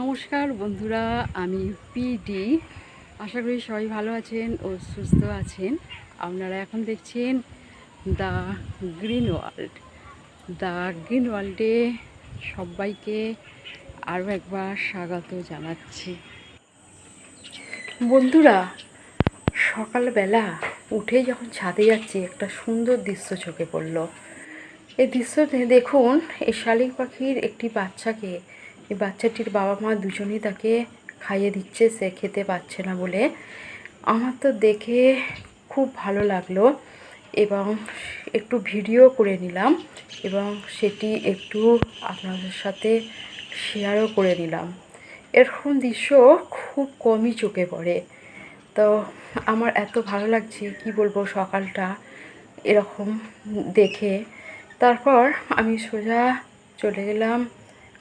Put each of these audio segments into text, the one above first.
নমস্কার বন্ধুরা, আমি পিডি। আশা করি সবাই ভালো আছেন ও সুস্থ আছেন। আপনারা এখন দেখছেন the green world. The green ওয়ার্ল্ডে সবাইকে আরও একবার স্বাগত জানাচ্ছি। বন্ধুরা, সকালবেলা উঠে যখন ছাদে যাচ্ছি, একটা সুন্দর দৃশ্য চোখে পড়ল। এই দৃশ্যতে দেখুন, এই শালিক পাখির একটি বাচ্চাকে এই বাচ্চাটির বাবা মা দুজনেই তাকে খাইয়ে দিচ্ছে, সে খেতে পাচ্ছে না বলে। আমার তো দেখে খুব ভালো লাগল এবং একটু ভিডিও করে নিলাম এবং সেটি একটু আপনাদের সাথে শেয়ারও করে নিলাম। এরকম দৃশ্য খুব কমই চোখে পড়ে। তো আমার এত ভালো লাগছে, কি বলব সকালটা এরকম দেখে। তারপর আমি সোজা চলে গেলাম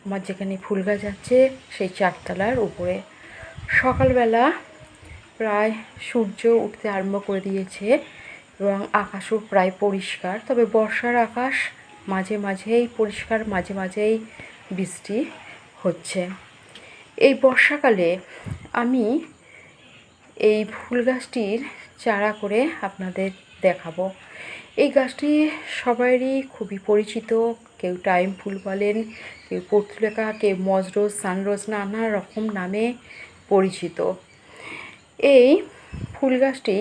আমার যেখানে ফুল গাছ আছে, সেই চারতলার উপরে। সকালবেলা প্রায় সূর্য উঠতে আরম্ভ করে দিয়েছে এবং আকাশও প্রায় পরিষ্কার। তবে বর্ষার আকাশ মাঝে মাঝেই পরিষ্কার, মাঝে মাঝেই বৃষ্টি হচ্ছে। এই বর্ষাকালে আমি এই ফুল গাছটির চারা করে আপনাদের দেখাবো। এই গাছটি সবারই খুবই পরিচিত কেউ টাইম ফুল বলেন, কেউ পর্তুলেকা, কেউ মজরোজ, সানরোজ, নানা রকম নামে পরিচিত। এই ফুল গাছটি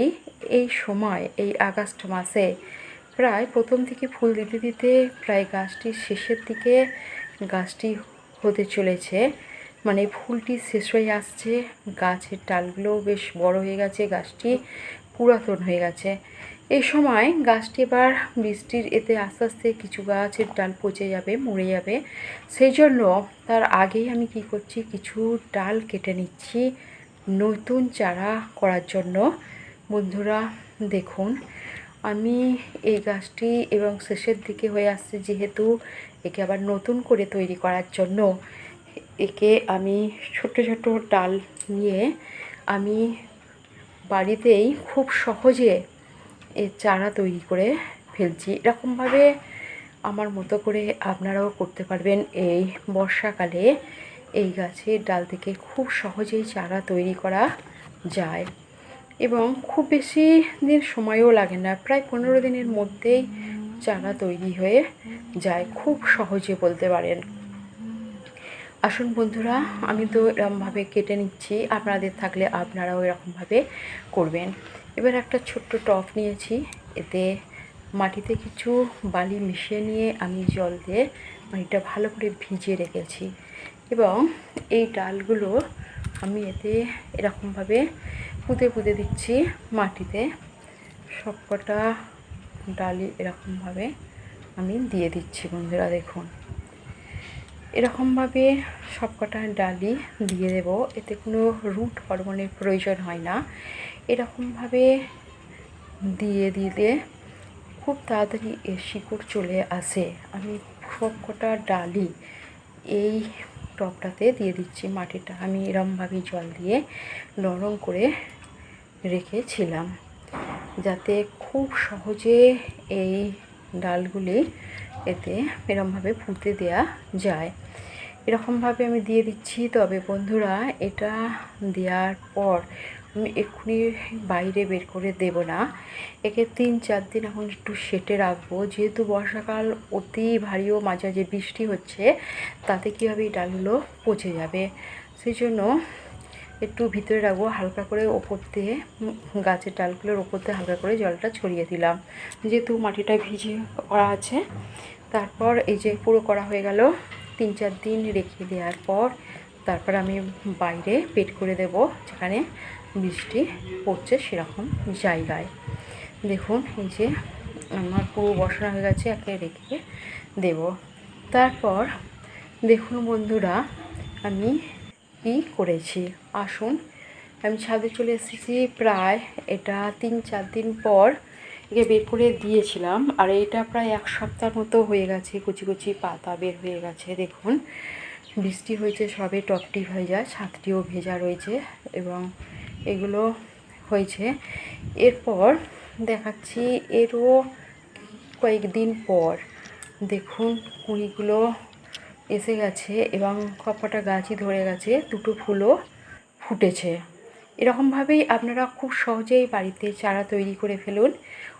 এই সময়, এই আগস্ট মাসে প্রায় প্রথম থেকে ফুল দিতে দিতে প্রায় গাছটির শেষের দিকে গাছটি হতে চলেছে। মানে ফুলটি শেষ হয়ে আসছে, গাছের ডালগুলো বেশ বড় হয়ে গেছে, গাছটি পুরাতন হয়ে গেছে। এই সময় গাছটি এবার বৃষ্টির এতে আস্তে আস্তে কিছু গাছের ডাল পচে যাবে, মরে যাবে। সেই জন্য তার আগেই আমি কি করছি, কিছু ডাল কেটে নিচ্ছি নতুন চারা করার জন্য। বন্ধুরা, দেখুন, আমি এই গাছটি এবং শেষের দিকে হয়ে আসছে যেহেতু একে আবার নতুন করে তৈরি করার জন্য। একে আমি ছোট ছোট ডাল নিয়ে আমি বাড়িতেই খুব সহজে এর চারা তৈরি করে ফেলছি। এরকমভাবে আমার মতো করে আপনারাও করতে পারবেন এই বর্ষাকালে। এই গাছের ডাল থেকে খুব সহজেই চারা তৈরি করা যায় এবং খুব বেশি দিন সময়ও লাগে না। প্রায় পনেরো দিনের মধ্যেই চারা তৈরি হয়ে যায়, খুব সহজে বলতে পারেন। আসুন বন্ধুরা, আমি তো এরকমভাবে কেটে নিচ্ছি। আপনাদের থাকলে আপনারাও এরকমভাবে করবেন। এবার একটা ছোট্ট টপ নিয়েছি। এতে মাটিতে কিছু বালি মিশিয়ে নিয়ে আমি জল দিয়ে মাটিটা ভালো করে ভিজিয়ে রেখেছি। এবং এই ডালগুলো আমি এতে এরকমভাবে পুঁতে পুঁতে দিচ্ছি মাটিতে। সবকটা ডালি এরকমভাবে আমি দিয়ে দিচ্ছি বন্ধুরা, দেখুন। এরকমভাবে সবকটা ডালি দিয়ে দেব। এতে কোনো রুট হরমোনের প্রয়োজন হয় না। এরকমভাবে দিয়ে দিলে খুব তাড়াতাড়ি এর শিকড় চলে আসে। আমি সবকটা ডালি এই টবটাতে দিয়ে দিচ্ছি মাটিটা। আমি এরমভাবে জল দিয়ে নরম করে রেখেছিলাম। যাতে খুব সহজে এই ডালগুলি এতে এরমভাবে পুঁতে দেওয়া যায়। এরকমভাবে আমি দিয়ে দিচ্ছি। তবে বন্ধুরা, এটা দেওয়ার পর আমি এক্ষুনি বাইরে বের করে দেব না। একে তিন, চার দিন এখন একটু সেটে রাখব। যেহেতু বর্ষাকাল অতি ভারী ও মাঝে মাঝে বৃষ্টি হচ্ছে, তাতে কী হবে এই ডালগুলো পচে যাবে? সেই জন্য একটু ভিতরে রাখব। হালকা করে ওপর দিয়ে গাছের ডালগুলোর ওপর দিয়ে হালকা করে জলটা ছড়িয়ে দিলাম। যেহেতু মাটিটা ভিজে করা আছে তারপর এই যে পুরো করা হয়ে গেল, তিন চার দিন রেখে দেওয়ার পর তারপর আমি বাইরে পেট করে দেব, যেখানে বৃষ্টি পড়ছে সেরকম জায়গায়। দেখুন, এই যে আমার পুরো বসানো হয়ে গেছে, একে রেখে দেব। তারপর দেখুন বন্ধুরা, আমি কি করেছি? আসুন, আমি ছাদে চলে এসেছি প্রায় এটা তিন চার দিন পর একে বের করে দিয়েছিলাম। আর এটা প্রায় এক সপ্তাহ মতো হয়ে গেছে, কুচি কুচি পাতা বের হয়ে গেছে, দেখুন। বৃষ্টি হয়েছে, সবে টপটি যায় ছাদটিও ভেজা রয়েছে এবং এগুলো হয়েছে। এরপর দেখাচ্ছি, এরও কয়েকদিন পর দেখুন কুঁড়িগুলো এসে গেছে এবং কপটা গাছই ধরে গেছে, দুটো ফুলও ফুটেছে। এরকমভাবেই আপনারা খুব সহজেই বাড়িতে চারা তৈরি করে ফেলুন।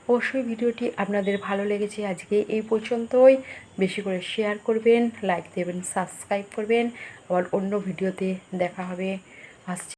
অবশ্যই ভিডিওটি আপনাদের ভালো লেগেছে আজকে এই পর্যন্তই। বেশি করে শেয়ার করবেন লাইক দেবেন সাবস্ক্রাইব করবেন। আবার অন্য ভিডিওতে দেখা হবে। আসছে।